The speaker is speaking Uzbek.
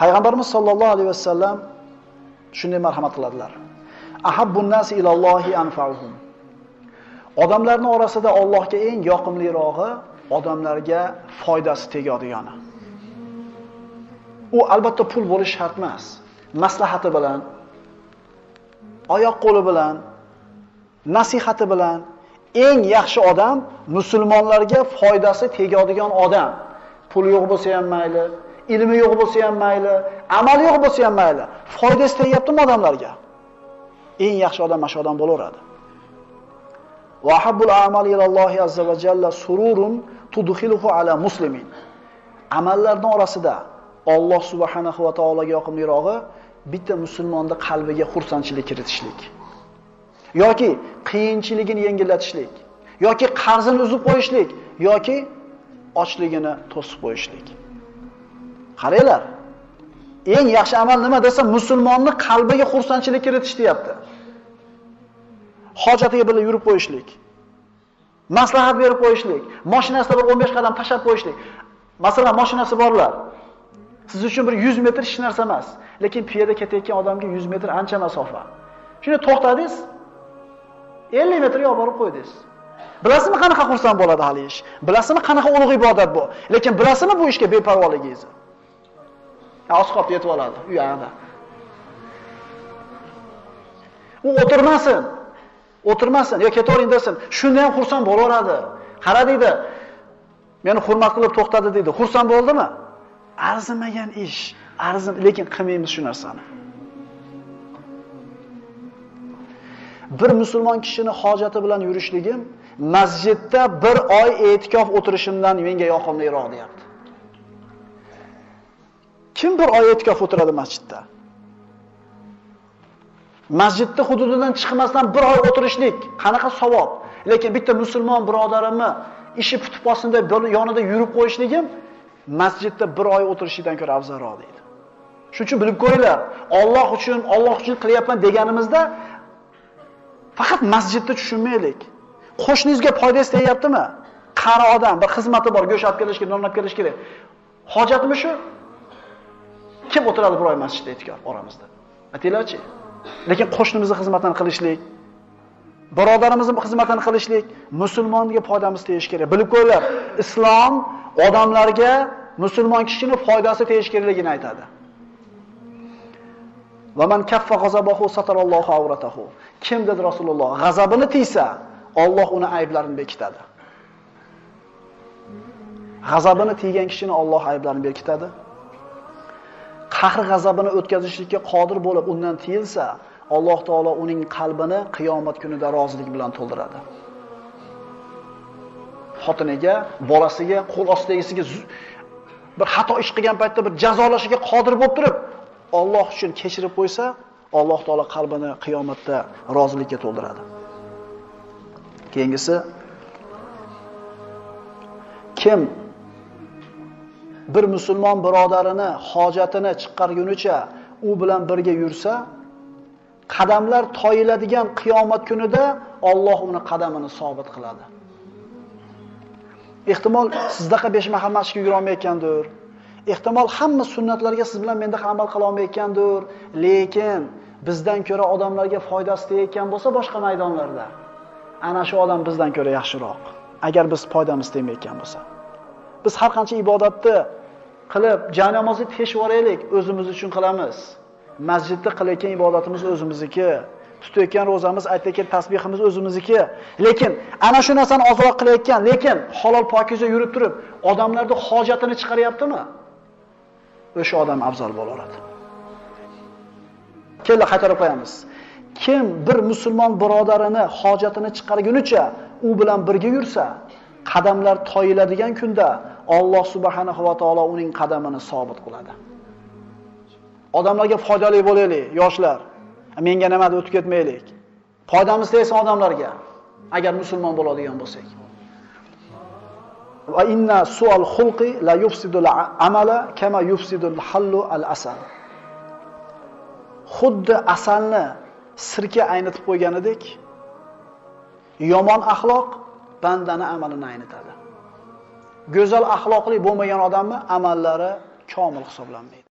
Payg'ambarimiz sollallohu alayhi vasallam shunday marhamat qiladilar. Ahabbun nasi ilallohi anfa'uhum. Odamlarning orasida Allohga eng yoqimlirog'i odamlarga foydasi tegadigani. U albatta pul bo'lish shart emas. Maslahati bilan, oyoq qo'li bilan, nasihati bilan eng yaxshi odam musulmonlarga foydasi tegadigan odam. Pul yo'q bo'lsa ham mayli, ilmi yo'q bo'lsa ham mayli, amali yo'q bo'lsa ham mayli, foydasi tegyaptimi odamlarga? Eng yaxshi odam mana shu odam bo'laveradi. Va habbul a'mali ilallohi azza va jalla sururun tudkhiluhu ala muslimin. Amallarning orasida Alloh subhanahu va taologa yoqimlirog'i bitta musulmonning qalbiga xursandchilik kiritishlik. yoki qiyinchiligini yengillatishlik, yoki qarzini uzib qo'yishlik, yoki ochligini to'sib qo'yishlik. Qaranglar. Eng yaxshi amal nima desa, musulmonning qalbiga xursandchilik kiritish deyapti. Hojatiga birga yurib qo'yishlik. Maslahat berib qo'yishlik, mashinasida bir 15 qadam tashab qo'yishlik. Masalan, mashinasi borlar. Siz uchun bir 100 metr hech narsa emas, lekin piyoda ketayotgan odamga 100 metr ancha masofa. Shuni to'xtadingiz, 50 metr olib borib qo'ydingiz. Bilasizmi qanaqa xursand bo'ladi hali ish? Bilasizmi qanaqa ulug' ibodat bu? Lekin bilasizmi bu ishga beparvoligingizni? Oz qolib yetib oladi u yoqda. U o'tirmasin. O'tirmasin yo ketavering desin. Shunda ham xursand bo'laveradi. Qara deydi. Meni hurmat qilib to'xtadi deydi. Xursand bo'ldimi? Arzimagan ish. Arzim, lekin qilmaymiz shu narsani. bir musulmon kishini hojati bilan yurishligim masjidda bir oy e'tikof o'tirishimdan menga yoqimliroq deyapti. Kim bir oy e'tikof o'tiradi masjidda? Masjidni hududidan chiqmasdan bir oy o'tirishlik qanaqa savob? Lekin bitta musulmon birodarimni ishi putib qolsin deb yonida yurib qo'yishligim masjidda bir oy o'tirishdan ko'ra afzalroq deydi. Shuning uchun bilib qo'yinglar, Alloh uchun, Alloh uchun qilyapman deganimizda Faqat masjidda tushunmaylik. Qo'shningizga foydasi tegyaptimi? Qari odam, bir xizmati bor, go'sht olib kelish kerak, non olib kelish kerak. Hojatmi shu? Kim o'tiradi bir oy masjidda e'tikor oramizda? Aytinglarchi. Lekin qo'shnimizning xizmatini qilishlik, birodarimizning xizmatini qilishlik musulmonga foydamiz tegish kerak. Bilib qo'yinglar, islom odamlarga musulmon kishining foydasi tegish kerakligini aytadi. Va man kaffa g'azabahu satarallohu awratahu. Kim dedi Rasululloh, g'azabini tiysa, Alloh uni ayblarini bekitadi. G'azabini tiygan kishini Alloh ayblarini bekitadi. Qahr g'azabini o'tkazishlikka qodir bo'lib undan tiyilsa, Alloh taolo uning qalbini qiyomat kunida rozilik bilan to'ldiradi. Xotiniga, bolasiga, qo'l ostidagisiga bir xato ish qilgan paytda bir jazolashiga qodir bo'lib turib, Alloh uchun kechirib qo'ysa, Alloh taolo qalbini qiyomatda rozilikka to'ldiradi. Keyingisi kim bir musulmon birodarini hojatini chiqargunicha u bilan birga yursa, qadamlar toyiladigan qiyomat kunida Alloh uni qadamini sobit qiladi. Ehtimol sizdaqa besh mahal masjidga yura olmayotgandir. Ehtimol hamma sunnatlarga siz bilan menda amal qila olmayotgandir, lekin bizdan ko'ra odamlarga foydasi tegayotgan bo'lsa boshqa maydonlarda, ana shu odam bizdan ko'ra yaxshiroq. Agar biz foydamiz tegmayotgan bo'lsa. Biz har qancha ibodatni qilib, jami namozni teshib yuboraylik, o'zimiz uchun qilamiz. Masjidda qilayotgan ibodatimiz o'zimizniki, tutayotgan ro'zamiz, aytayotgan tasbihimiz o'zimizniki. Lekin ana shu narsani ozroq qilayotgan, lekin halol pokiza yurib turib, odamlarning hojatini chiqaryaptimi? O'sha odam afzal bo'laveradi. Kella qaytarib qo'yamiz. Kim bir musulmon birodarini hojatini chiqargunicha u bilan birga yursa, qadamlar toyiladigan kunda Alloh subhanahu va taolo uning qadamini sobit qiladi. Odamlarga foydali bo'laylik, yoshlar. Menga nima deb o'tib ketmaylik. Foydamiz tegsin odamlarga agar musulmon bo'ladigan bo'lsak. Va inna su'al xulqi la yufsidul amala kama yufsidul hallu al asal. Xuddi asalni sirka aynitib qo'yganidek, yomon axloq bandani amalini aynitadi. Go'zal axloqli bo'lmagan odamni amallari komil hisoblanmaydi.